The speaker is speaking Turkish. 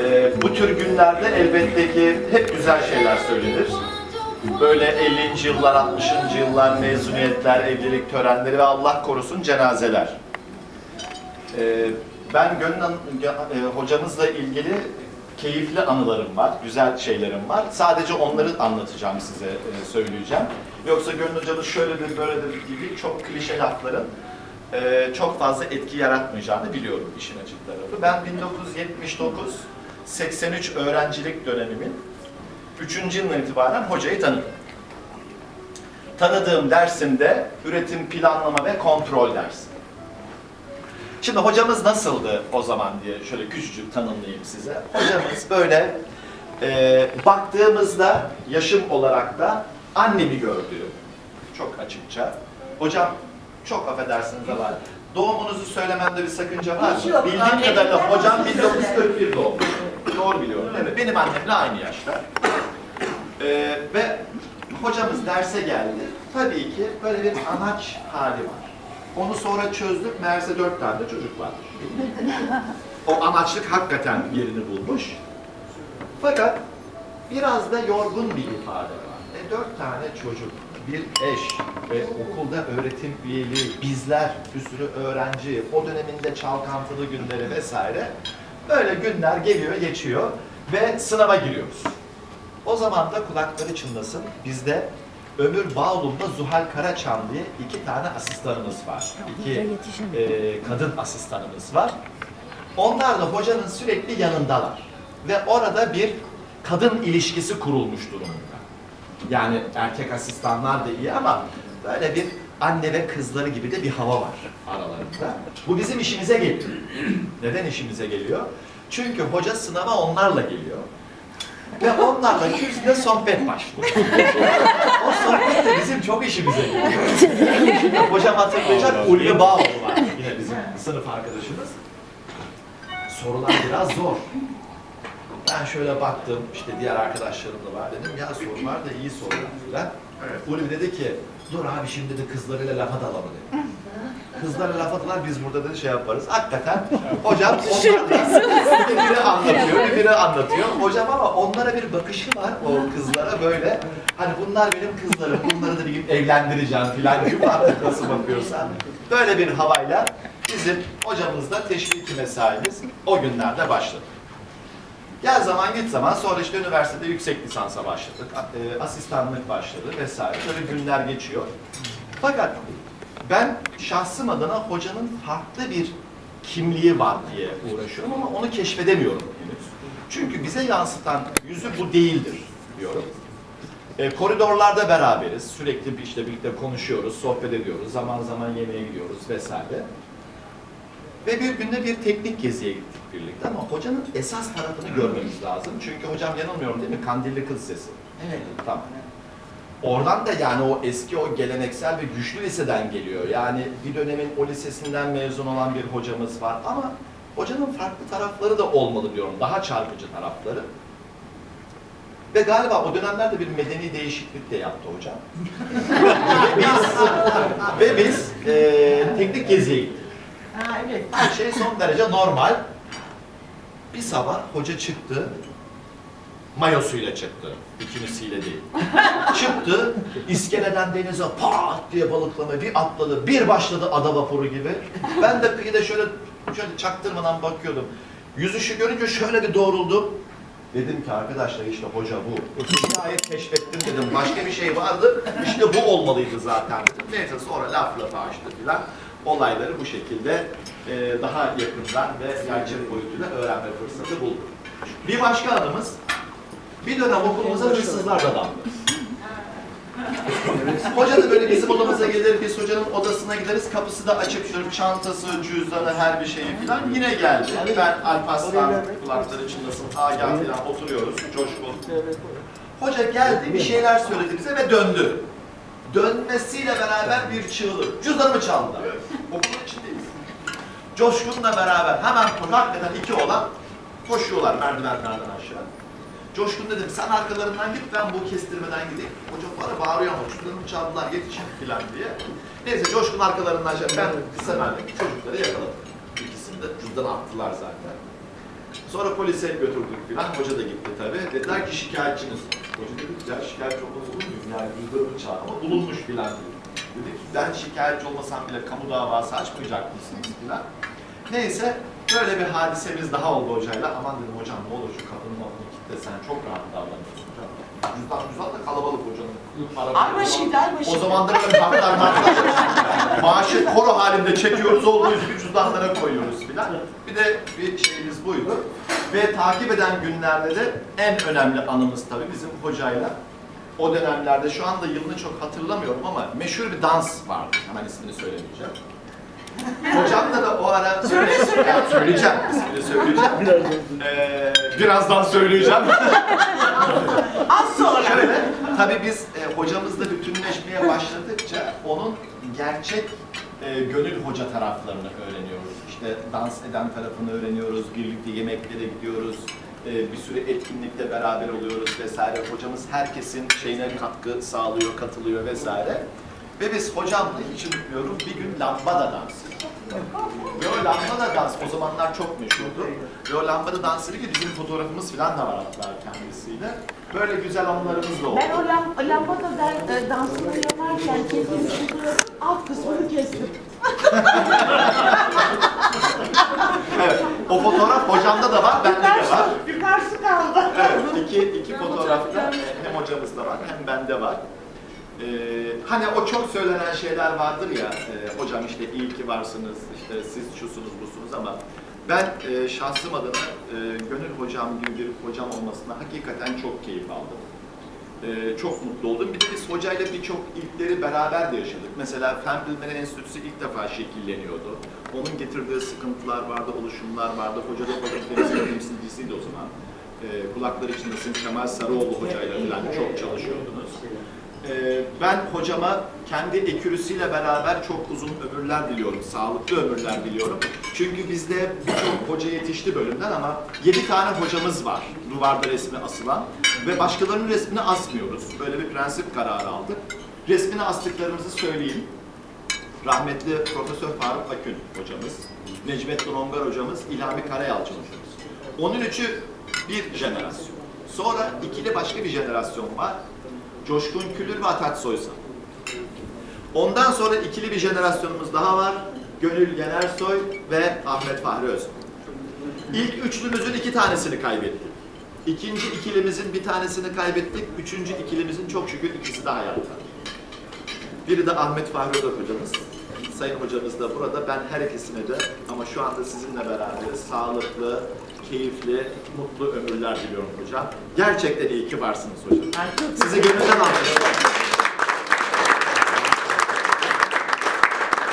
Ee, bu tür günlerde elbette ki hep güzel şeyler söylenir. Böyle 50. yıllar, 60. yıllar, mezuniyetler, evlilik törenleri ve Allah korusun cenazeler. Ee, ben Gönül e, hocamızla ilgili keyifli anılarım var, güzel şeylerim var. Sadece onları anlatacağım size, e, söyleyeceğim. Yoksa Gönül hocamız şöyledir, böyledir gibi çok klişe lafların e, çok fazla etki yaratmayacağını biliyorum işin açık tarafı. Ben 1979 83 öğrencilik dönemimin 3. yılından itibaren hocayı tanıdım. Tanıdığım dersimde üretim planlama ve kontrol dersi. Şimdi hocamız nasıldı o zaman diye şöyle küçücük tanımlayayım size. Hocamız böyle e, baktığımızda yaşım olarak da annemi gördüğü çok açıkça. Hocam çok affedersiniz ama doğumunuzu söylememde bir sakınca var mı? Bildiğim kadarıyla hocam 1941 doğumlu. Doğru biliyorum değil mi? Benim annemle aynı yaşta. E, ve hocamız derse geldi. Tabii ki böyle bir anaç hali var. Onu sonra çözdük. Meğerse dört tane çocuk varmış. o anaçlık hakikaten yerini bulmuş. Fakat biraz da yorgun bir ifade var. E, dört tane çocuk, bir eş ve okulda öğretim üyeliği, bizler, bir sürü öğrenci, o döneminde çalkantılı günleri vesaire. Böyle günler geliyor, geçiyor ve sınava giriyoruz. O zaman da kulakları çınlasın. Bizde Ömür Bağlum'da Zuhal Karaçam diye iki tane asistanımız var. İki e, kadın asistanımız var. Onlar da hocanın sürekli yanındalar. Ve orada bir kadın ilişkisi kurulmuş durumda. Yani erkek asistanlar da iyi ama böyle bir anne ve kızları gibi de bir hava var aralarında. Bu bizim işimize geliyor. Neden işimize geliyor? Çünkü hoca sınava onlarla geliyor. Ve onlarla kürsüde sohbet başlıyor. o sohbet de bizim çok işimize geliyor. Şimdi hocam hatırlayacak Ulvi Bağoğlu var. Yine bizim sınıf arkadaşımız. Sorular biraz zor. Ben şöyle baktım, işte diğer arkadaşlarım da var dedim. Ya sorular da iyi sorular filan. Ulvi dedi ki, dur abi şimdi de kızlarıyla lafa dalalım dedi. Kızlarla laf attılar biz burada da şey yaparız. Hakikaten hocam onlar biri anlatıyor, biri anlatıyor. Hocam ama onlara bir bakışı var o kızlara böyle. Hani bunlar benim kızlarım, bunları da bir gün evlendireceğim filan gibi artık nasıl bakıyorsan. Böyle bir havayla bizim hocamızla teşviki mesaimiz o günlerde başladı. Gel zaman git zaman sonra işte üniversitede yüksek lisansa başladık. e, Asistanlık başladı vesaire. Böyle günler geçiyor. Fakat ben şahsım adına hocanın farklı bir kimliği var diye uğraşıyorum ama onu keşfedemiyorum henüz. Çünkü bize yansıtan yüzü bu değildir diyorum. E, koridorlarda beraberiz. Sürekli işte birlikte konuşuyoruz, sohbet ediyoruz. Zaman zaman yemeğe gidiyoruz vesaire. Ve bir günde bir teknik geziye gittik birlikte ama hocanın esas tarafını görmemiz lazım. Çünkü hocam yanılmıyorum değil mi? Kandilli kız sesi. Evet. Tamam. Oradan da yani o eski o geleneksel ve güçlü liseden geliyor. Yani bir dönemin o lisesinden mezun olan bir hocamız var ama hocanın farklı tarafları da olmalı diyorum. Daha çarpıcı tarafları. Ve galiba o dönemlerde bir medeni değişiklik de yaptı hocam. ve biz, ve biz eee, teknik geziye gittik. Evet. Her şey son derece normal. Bir sabah hoca çıktı. Mayosuyla çıktı. Bikinisiyle değil. çıktı. iskeleden denize pat diye balıklama bir atladı. Bir başladı ada vapuru gibi. Ben de kıyıda şöyle şöyle çaktırmadan bakıyordum. Yüzüşü görünce şöyle bir doğruldum. Dedim ki arkadaşlar işte hoca bu. Nihayet keşfettim dedim. Başka bir şey vardı. İşte bu olmalıydı zaten dedim. Neyse sonra laf lafa açtı filan. Olayları bu şekilde e, daha yakından ve gerçek boyutuyla öğrenme fırsatı bulduk. Bir başka adımız, bir dönem okulumuza hırsızlar da daldı. Hoca da böyle bizim odamıza gelir, biz hocanın odasına gideriz, kapısı da açık, şöyle çantası, cüzdanı, her bir şeyi falan. Yine geldi. Ben Alparslan, kulakları çınlasın, Agah falan oturuyoruz, coşkun. Hoca geldi, bir şeyler söyledi bize ve döndü. Dönmesiyle beraber bir çığlık. Cüzdanımı çaldılar. Okulun içindeyiz. Coşkun'la beraber hemen hakikaten iki olan koşuyorlar merdivenlerden aşağı. Coşkun dedim sen arkalarından git ben bu kestirmeden gideyim. Hoca bana bağırıyor ama cüzdanımı çaldılar yetişin filan diye. Neyse Coşkun arkalarından aşağı ben kısa merdiven çocukları yakaladım. İkisini de cüzdanı attılar zaten. Sonra polise götürdük filan. Hoca da gitti tabii. Dediler ki şikayetçiniz. Hoca dedi ki ya şikayetçi olmaz olur muyum? Yani yüzde çağır ama bulunmuş filan dedi. Dedi ki ben şikayetçi olmasam bile kamu davası açmayacak mısınız filan. Neyse böyle bir hadisemiz daha oldu hocayla. Aman dedim hocam ne olur şu kadının adını kitle sen çok rahat davranıyorsun hocam. Cüzdan cüzdan da kalabalık hocanın. Aybaşıydı, aybaşıydı. O zaman da böyle haklar haklar. Maaşı koro halinde çekiyoruz olduğu gibi cüzdanlara koyuyoruz filan. Bir de bir şeyimiz buydu. Ve takip eden günlerde de en önemli anımız tabii bizim hocayla. O dönemlerde şu anda yılını çok hatırlamıyorum ama meşhur bir dans vardı. Hemen ismini söylemeyeceğim. Hocamla da o ara... Söyle, söyle. Ya, söyleyeceğim, ismini söyleyeceğim. Ee, birazdan söyleyeceğim. Az sonra. Şöyle, tabii biz e, hocamızla bütünleşmeye başladıkça onun gerçek e, gönül hoca taraflarını öğreniyoruz. İşte dans eden tarafını öğreniyoruz, birlikte yemeklere gidiyoruz, e, bir sürü etkinlikte beraber oluyoruz vesaire. Hocamız herkesin şeyine katkı sağlıyor, katılıyor vesaire. Ve biz hocamla hiç unutmuyorum bir gün lambada dansı. Ve o lambada dans o zamanlar çok meşhurdu. Ve o lambada dansı ki bizim fotoğrafımız falan da var hatta kendisiyle. Böyle güzel anılarımız da oldu. Ben o lam lambada der, e, dansını yaparken çıkıyorum, alt kısmını kestim. Evet, o fotoğraf hocamda da var, bende de var. Yukarısı kaldı. Evet, iki, iki fotoğrafta hem hocamızda var hem bende var. Ee, hani o çok söylenen şeyler vardır ya, e, hocam işte iyi ki varsınız, işte siz şusunuz busunuz ama ben e, şahsım adına e, Gönül hocam gibi bir hocam olmasına hakikaten çok keyif aldım. Ee, çok mutlu oldum. Bir de biz hocayla birçok ilkleri beraber de yaşadık. Mesela Fen Bilimleri Enstitüsü ilk defa şekilleniyordu. Onun getirdiği sıkıntılar vardı, oluşumlar vardı. Hoca da fakültemizin temsilcisiydi o zaman. Ee, kulaklar içindesin Kemal Sarıoğlu hocayla falan çok çalışıyordunuz. Ee, ben hocama kendi ekürüsüyle beraber çok uzun ömürler diliyorum, sağlıklı ömürler diliyorum. Çünkü bizde birçok hoca yetişti bölümden ama 7 tane hocamız var duvarda resmi asılan ve başkalarının resmini asmıyoruz. Böyle bir prensip kararı aldık. Resmini astıklarımızı söyleyeyim. Rahmetli Profesör Faruk Akün hocamız, Necmettin Ongar hocamız, İlhami Karayalçın hocamız. Onun üçü bir jenerasyon. Sonra ikili başka bir jenerasyon var. Coşkun Külür ve Atat Soysal. Ondan sonra ikili bir jenerasyonumuz daha var. Gönül Yenersoy ve Ahmet Fahri Öztürk. İlk üçlümüzün iki tanesini kaybettik. İkinci ikilimizin bir tanesini kaybettik. Üçüncü ikilimizin çok şükür ikisi de hayatta. Biri de Ahmet Fahri Öztürk hocamız. Sayın hocamız da burada. Ben her ikisine de ama şu anda sizinle beraber sağlıklı, keyifli, mutlu ömürler diliyorum hocam. Gerçekten iyi ki varsınız hocam. Sizi gönülden alkışlıyorum.